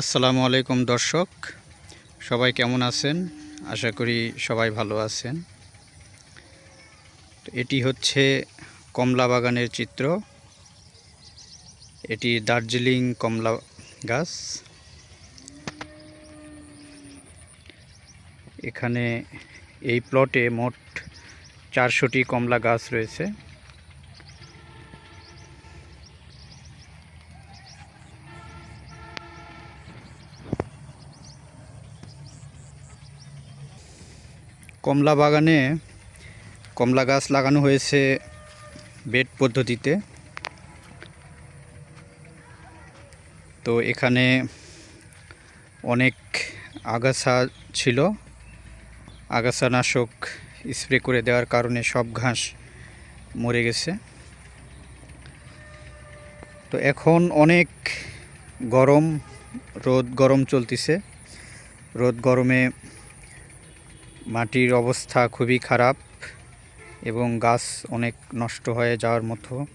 আসসালামু আলাইকুম দর্শক, সবাই কেমন আছেন? আশা করি সবাই ভালো আছেন। এটি হচ্ছে কমলা বাগানের চিত্র। এটি দার্জিলিং কমলা গাছ। এখানে এই প্লটে মোট চারশোটি কমলা গাছ রয়েছে। কমলা বাগানে কমলা গাছ লাগানো হয়েছে বেড পদ্ধতিতে। তো এখানে অনেক আগাছা ছিল। আগাছানাশক স্প্রে করে দেওয়ার কারণে সব ঘাস মরে গেছে। তো এখন অনেক গরম, রোদ গরম চলতেছে। রোদ গরমে মাটির অবস্থা খুবই খারাপ এবং গাছ অনেক নষ্ট হয়ে যাওয়ার মতো।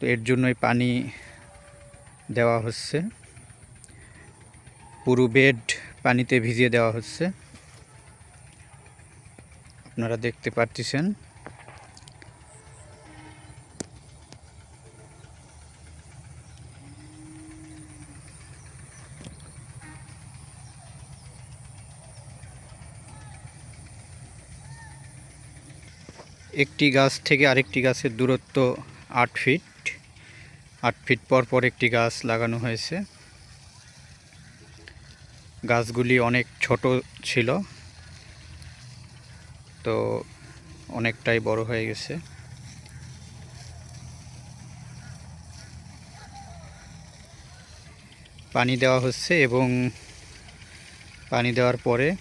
তো এর জন্যই পানি দেওয়া হচ্ছে। পুরো বেড পানিতে ভিজিয়ে দেওয়া হচ্ছে। আপনারা দেখতে পারতেছেন। একটি গাছ থেকে আরেকটি গাছের দূরত্ব আট ফিট। আট ফিট পর পর একটি গাছ লাগানো হয়েছে। গাছগুলি অনেক ছোট ছিল। তো অনেকটাই বড় হয়ে গেছে। পানি দেওয়া হচ্ছে এবং পানি দেওয়ার পরে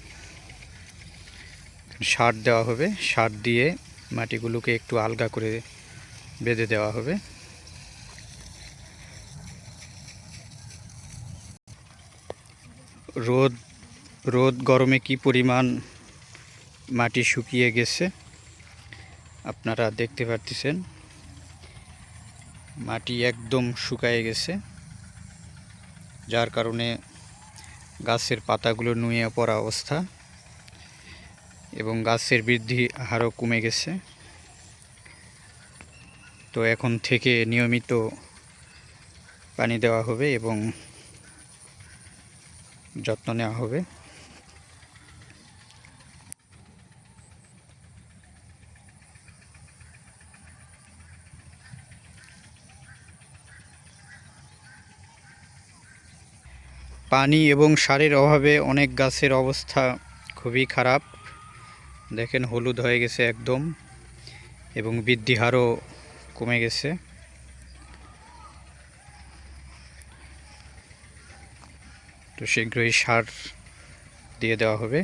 সার দেওয়া হবে। সার দিয়ে মাটিগুলোকে একটু আলগা করে বেঁধে দেওয়া হবে। রোদ রোদ গরমে কি পরিমাণ মাটি শুকিয়ে গেছে, আপনারা দেখতে পারতেছেন। মাটি একদম শুকায়ে গেছে, যার কারণে গাছের পাতাগুলো নুয়ে পড়া অবস্থা। এবং গাছের বৃদ্ধি হারও কমে গেছে। তো এখন থেকে নিয়মিত পানি দেওয়া হবে এবং যত্ন নেওয়া হবে। পানি এবং সারের অভাবে অনেক গাছের অবস্থা খুবই খারাপ। দেখেন, হলুদ হয়ে গেছে একদম এবং বৃদ্ধি হারও কমে গেছে। তো শীঘ্রই সার দিয়ে দেওয়া হবে।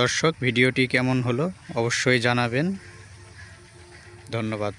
দর্শক ভিডিওটি কেমন হলো অবশ্যই জানাবেন। ধন্যবাদ।